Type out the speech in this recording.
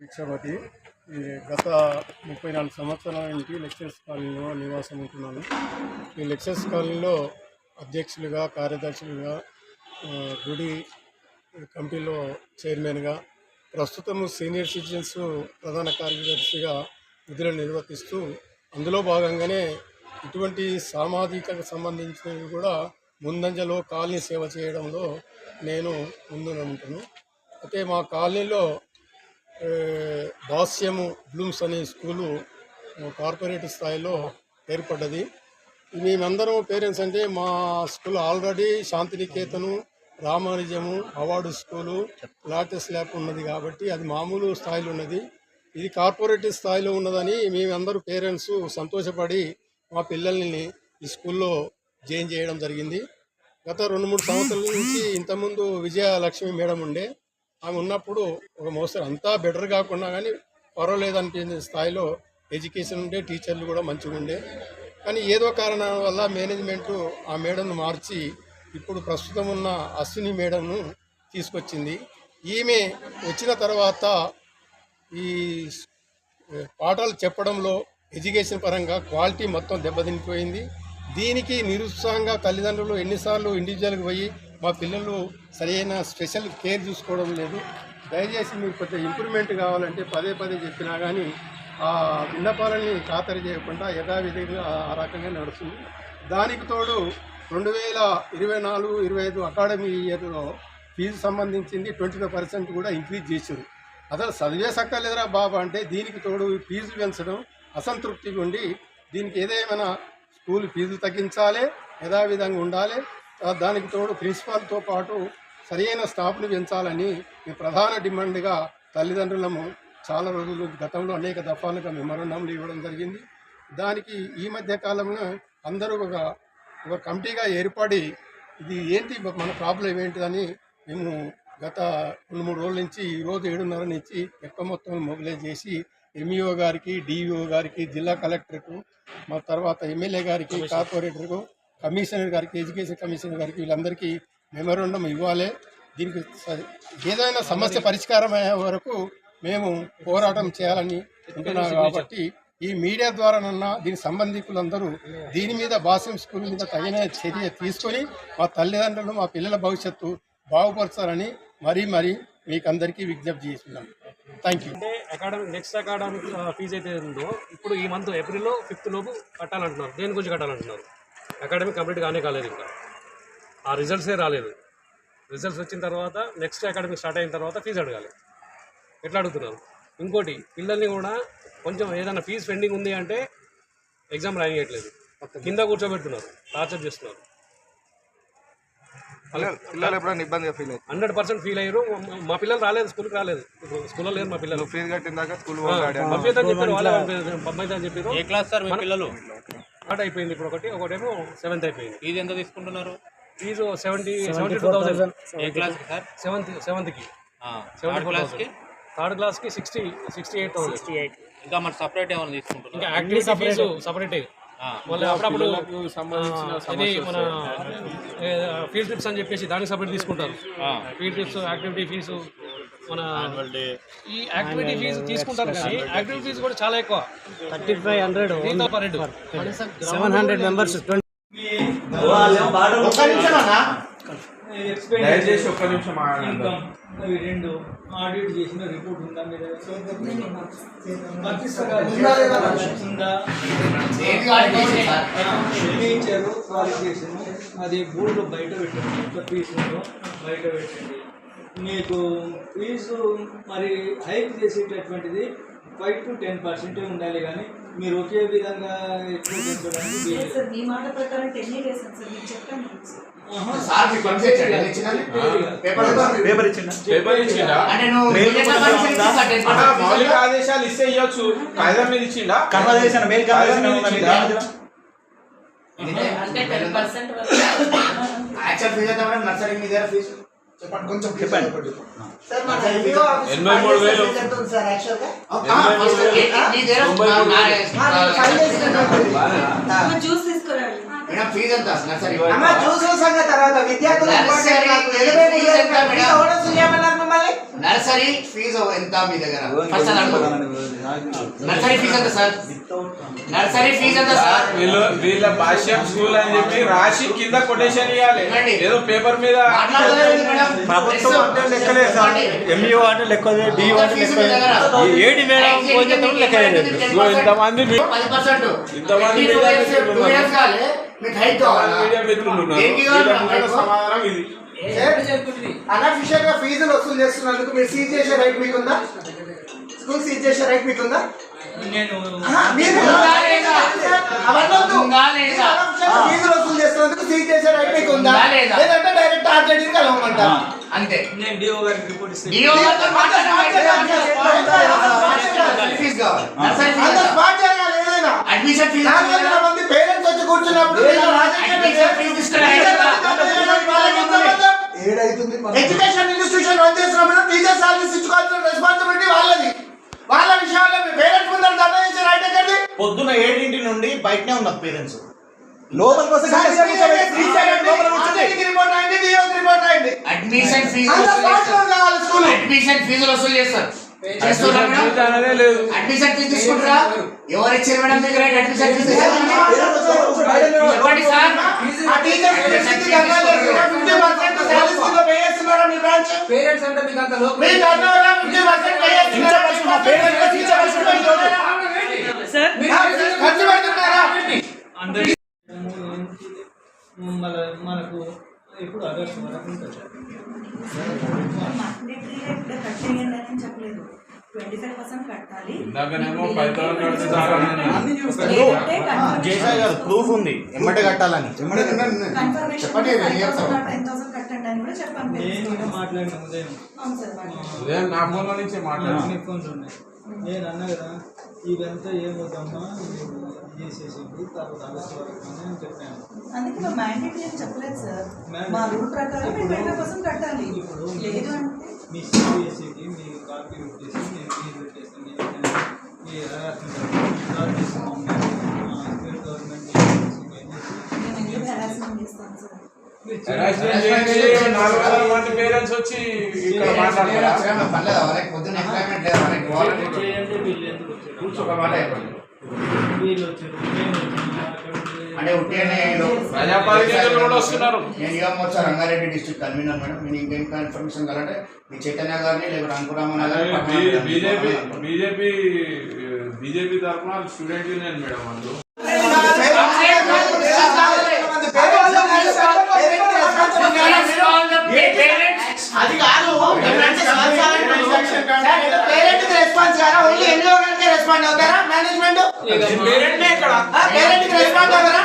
భిక్షపతి ఈ గత ముప్పై నాలుగు సంవత్సరాల నుంచి లెక్చర్స్ కాలనీలో నివాసం ఉంటున్నాను. ఈ లెక్చర్స్ కాలనీలో అధ్యక్షులుగా కార్యదర్శులుగా గుడి కమిటీలో చైర్మన్గా ప్రస్తుతం సీనియర్ సిటిజన్స్ ప్రధాన కార్యదర్శిగా విధులు నిర్వర్తిస్తూ అందులో భాగంగానే ఇటువంటి సామాజికకు సంబంధించినవి కూడా ముందంజలో కాలనీ సేవ చేయడంలో నేను ముందు ఉంటాను. అయితే మా కాలనీలో ఏ, బ్లూమ్స్ అనే స్కూలు కార్పొరేట్ స్థాయిలో ఏర్పడ్డది. మేమందరం పేరెంట్స్ అంటే మా school already Shantiniketan Ramanujam award school latest lab ఉన్నది కాబట్టి అది మామూలు స్థాయిలో ఉన్నది. ఇది కార్పొరేట్ స్థాయిలో ఉన్నదని మేమందరూ పేరెంట్స్ సంతోషపడి మా పిల్లల్ని ఈ స్కూల్లో జాయిన్ చేయడం జరిగింది. గత రెండు మూడు సంవత్సరాల నుంచి ఇంతకుముందు విజయలక్ష్మి మేడం ఉండే. ఆమె ఉన్నప్పుడు ఒక మోస్తరు. అంతా బెటర్ కాకుండా కానీ పర్వాలేదు స్థాయిలో ఎడ్యుకేషన్ ఉండే టీచర్లు కూడా మంచిగా ఉండే. కానీ ఏదో కారణాల వల్ల మేనేజ్మెంట్ ఆ మేడంను మార్చి ఇప్పుడు ప్రస్తుతం ఉన్న అశ్విని మేడంను తీసుకొచ్చింది. ఈమె వచ్చిన తర్వాత ఈ పాఠాలు చెప్పడంలో ఎడ్యుకేషన్ పరంగా క్వాలిటీ మొత్తం దెబ్బతినిపోయింది. దీనికి నిరుత్సాహంగా తల్లిదండ్రులు ఎన్నిసార్లు ఇండివిజువల్కి పోయి మా పిల్లలు సరైన స్పెషల్ కేర్ చూసుకోవడం లేదు. దయచేసి మీకు కొంచెం ఇంప్రూవ్మెంట్ కావాలంటే పదే పదే చెప్పినా కానీ ఆ విన్నపాలని ఖాతరు చేయకుండా యథావిధిగా ఆ రకంగా నడుస్తుంది. దానికి తోడు రెండు వేల ఇరవై నాలుగు ఇరవై ఐదు అకాడమీ ఇయర్లో ఫీజు సంబంధించింది ట్వంటీ ఫైవ్ పర్సెంట్ కూడా ఇంక్రీజ్ చేశారు. అసలు చదివే సక్కలేదురా బాబా అంటే దీనికి తోడు ఫీజు పెంచడం అసంతృప్తిగా ఉండి దీనికి ఏదేమైనా స్కూల్ ఫీజులు తగ్గించాలి యథావిధంగా ఉండాలి దానికి తోడు ప్రిన్సిపాల్తో పాటు సరైన స్టాఫ్ని పెంచాలని మీ ప్రధాన డిమాండ్గా తల్లిదండ్రులము చాలా రోజులు గతంలో అనేక దఫాలుగా మెమరణంలు ఇవ్వడం జరిగింది. దానికి ఈ మధ్య కాలంలో అందరూ ఒక ఒక కమిటీగా ఏర్పడి ఇది ఏంటి మన ప్రాబ్లం ఏంటిదని మేము గత రెండు మూడు రోజుల నుంచి ఈ రోజు ఏడున్నర నుంచి ఎక్కువ మొత్తం మొబిలైజ్ చేసి ఎంఈఓ గారికి డిఈఓ గారికి జిల్లా కలెక్టర్కు మా తర్వాత ఎమ్మెల్యే గారికి కార్పొరేటర్కు కమిషనర్ గారికి ఎడ్యుకేషన్ కమిషనర్ గారికి వీళ్ళందరికీ మెమోరండం ఇవ్వాలి. దీనికి ఏదైనా సమస్య పరిష్కారం అయ్యే వరకు మేము పోరాటం చేయాలని ఉంటున్నాం కాబట్టి ఈ మీడియా ద్వారానన్నా దీని సంబంధికులందరూ దీని మీద భాష్యం స్కూల్ మీద తగిన చర్య తీసుకొని మా తల్లిదండ్రులు మా పిల్లల భవిష్యత్తు బాగుపరచాలని మరీ మరీ మీకు అందరికీ విజ్ఞప్తి చేస్తున్నాం. థ్యాంక్ యూ అంటే అకాడమిక్ నెక్స్ట్ అకాడమిక్ ఫీజు అయితే ఉందో ఇప్పుడు ఈ మంత్ ఏప్రిల్లో ఫిఫ్త్ లోపు కట్టాలంటున్నారు. దేని గురించి కట్టాలంటున్నారు? అకాడమిక్ కంప్లీట్ కానే కాలేదు ఇంకా. ఆ రిజల్ట్సే రాలేదు. రిజల్ట్స్ వచ్చిన తర్వాత నెక్స్ట్ అకాడమిక్ స్టార్ట్ అయిన తర్వాత ఫీజు అడగాలి. ఎట్లా అడుగుతున్నారు? ఇంకోటి పిల్లల్ని కూడా కొంచెం ఏదైనా ఫీజు పెండింగ్ ఉంది అంటే ఎగ్జామ్ రాయట్లేదు. కింద కూర్చోబెడుతున్నారు టార్చర్ చేస్తున్నారు. పిల్లలు ఎప్పుడైనా ఇబ్బందిగా ఫీల్ హండ్రెడ్ పర్సెంట్ ఫీల్ అయ్యారు. మా- పిల్లలు రాలేదు స్కూల్కి రాలేదు. ఇప్పుడు స్కూల్లో లేరు మా పిల్లలు. ఫీజు కట్టిన దాకా స్కూల్ పంపిద్దని చెప్పారు వాళ్ళే పంపిద్దని చెప్పారు. ఏ క్లాస్ సార్ మీ పిల్లలు? స్టార్ట్ అయిపోయింది ఇప్పుడు ఒకటి ఒకటేమో సెవెంత్ అయిపోయింది. ఫీజు ఎంత తీసుకుంటున్నారు? Fee seventy seventy two thousand ఏ క్లాస్ సార్? సెవెంత్ సెవెంత్కి థర్డ్ క్లాస్కి? థర్డ్ క్లాస్కి సిక్స్టీ సిక్స్టీ ఎయిట్ థౌసండ్ ఇంకా మరి సపరేట్ ఏమైనా తీసుకుంటున్నారు? ఇంకా యాక్టివిటీ ఫీజు సపరేట్ మళ్ళీ అప్పుడప్పుడు ఇది మన ఫీల్డ్ ట్రిప్స్ అని చెప్పేసి దానికి సపరేట్ తీసుకుంటారు. ఫీల్డ్ ట్రిప్స్ యాక్టివిటీ ఫీజు మన ఈ యాక్టివిటీ ఫీజు తీసుకుంటారు కానీ యాక్టివిటీ ఫీజు కూడా చాలా ఎక్కువ. Thirty five hundred seven hundred members దయచేసి ఒక్క నిమిషం ఆగండి ఇన్కమ్. అవి రెండు ఆడిట్ చేసిన రిపోర్ట్ ఉందా మీ దగ్గర ఉందా ఎన్ని ఇచ్చారు క్వాలిఫికేషన్ అది బోర్డులో బయట పెట్టండి బయట పెట్టండి. మీకు ఫీజు మరి హైక్ చేసేటటువంటిది ఫైవ్ టు టెన్ పర్సెంటే ఉండాలి కానీ మీరు ఒకే విధంగా ఎక్కువ పెంచడానికి వీలు లేదు. సార్ మీ మాట ప్రకారం టెన్ వేసాను సార్ మీరు చెప్పండి. ఆహా. పేపర్ ఇచ్చిండా ఆహా, మౌలిక ఆదేశాలు ఇస్తే ఇవ్వచ్చు. కాగితం మీద ఇచ్చిండా కన్వర్జేషన్ మెయిల్ వరకు యాక్చువల్ ఫీజు ఎంత మేడం? నర్సరీ మీ దగ్గర ఫీజు? చెప్పండి కొంచెం చెప్పండి. ఎనభై మూడు వేలు. జ్యూస్ తీసుకురండి మేడం ఫీజు ఎంత నర్సరీ అమ్మ చూసిన సంగతి తర్వాత. విద్యార్థులు నర్సరీ ఫీజు ఎంత నర్సరీ ఫీజు మీ దగ్గర ఫస్ట్. నర్సరీ ఫీజు ఎంత సార్? నర్సరీ ఫీజు ఎంత సార్? వీళ్ళు వీళ్ళ భాష్యం స్కూల్ అని చెప్పి రాసి కింద కొటేషన్ ఇవ్వాలి. ఏదో పేపర్ మీద మాట్లాడలేదు ఎందుకు మేడం. ప్రభుత్వం అంటే లెక్కలేదు సార్. ఎంఈఓ అంటే లెక్కలేదు డిఓ ఎంత అంటే ఫీజు మీ దగ్గర? లెక్కలేదు ఏడి మేడం ఫోన్ చేస్తాం లెక్కలేదు ఇదిగో ఇంతమంది మీ- పది పర్సెంట్. ఇంతమంది టూ మీడియా ఇయర్స్ మిత్రులు ఉన్నారు? సమాధానం ఇది. అనఫిషియల్గా ఫీజులు వసూలు చేస్తున్నందుకు మీరు సీజ్ చేసే రైట్ మీకుందా? స్కూల్ సీజ్ చేసే రైట్ మీకుందా? నేను ఆహా, మీరు ఉందా. ఉందా ఫీజులు వసూలు చేస్తున్నందుకు సీజ్ చేసే రైట్ మీకుందా? ఉందా లేదా? లేదంటే డైరెక్ట్ ఆర్జెడీని కలవమంటారా. అంతే. నేను డిఓ గారికి రిపోర్ట్ ఇస్తే డిఓ గారితో ఫీజు కావాలి నర్సరీ ఫీజు అంత ఎంత? స్మార్ట్ జరగాలి ఏదైనా అడ్మిషన్ ఫీజు నాలుగు వందల మంది పేరెంట్స్ వచ్చి కూర్చున్నప్పుడు వీళ్ళు రాజకీయ admission fee education institution run చేసినప్పుడు టీచర్ సర్వీస్ ఇచ్చుకోవాల్సిన రెస్పాన్సిబిలిటీ వాళ్ళది వాళ్ళ విషయాల్లో మీ పేరెంట్స్ ముందర ధర్నా చేసే రైట్ ఎక్కడిది ఏడింటి నుండి బయటనే ఉన్నారు పేరెంట్స్ అయింది అడ్మిషన్ ఫీజు అడ్మిషన్ ఫీజులు వసూలు చేస్తారు. అడ్మిషన్ ఫీజు తీసుకుంటారా? ఎవరు ఇచ్చారు మేడం మీకు రైట్ అడ్మిషన్ ఫీజు చెప్పండి సార్. పేరెంట్స్ అంటే మీకు అంత లోపల ఖర్చు పెడుతున్నారా? మనకు ఇప్పుడు ఆగస్టు వరకు చెప్పలేదు ట్వంటీ ఫైవ్ పర్సెంట్ కట్టాలి గారు ప్రూఫ్ ఉంది. ఎమ్మటే కట్టాలని. కన్ఫర్మేషన్ చెప్పండి, నేను చెప్తాను. టెన్ థౌసండ్ కట్టండి అని కూడా చెప్పాను. నేను ఇంకా మాట్లాడిన ఉదయం నా ఫోన్లో నుంచే మాట్లాడాను ఫోన్స్ ఉన్నాయి నేను అన్నా కదా ఇదంతా ఏమవుతామా చేసేసింది తర్వాత ఆగస్టు వరకు అని చెప్పాను. అందుకే మా మ్యాండేటరీ అని చెప్పలేదు సార్. మా రూల్ ప్రకారం మేము ట్వంటీ పర్సెంట్ కట్టాలి. ఇప్పుడు లేదు అంటే మీ సిబిఎస్ఈకి మీ కాపీ పెట్టేసి నేను ఫీజు పెట్టేసి నేను మీ స్టేట్ గవర్నమెంట్ మేము ఎందుకు హెరాస్మెంట్ చేస్తాం సార్. పేరెంట్స్ వచ్చి ఇక్కడ నేను అంటే నేను Yuva Morcha Rangareddy district convener madam నేను ఇంకేం కన్ఫర్మేషన్ కావాలంటే మీ చైతన్య గారిని లేకపోతే అంకురామన్న గారిని బీజేపీ బీజేపీ బీజేపీ తరఫున స్టూడెంట్ యూనియన్ మేడం అందులో అది కాదు పేరెంట్ రెస్పాన్స్ కాదా. ఓన్లీ ఎన్జిఓ గారికి రెస్పాండ్ అవుతారా? మేనేజ్మెంట్ రెస్పాండ్ అవుతారా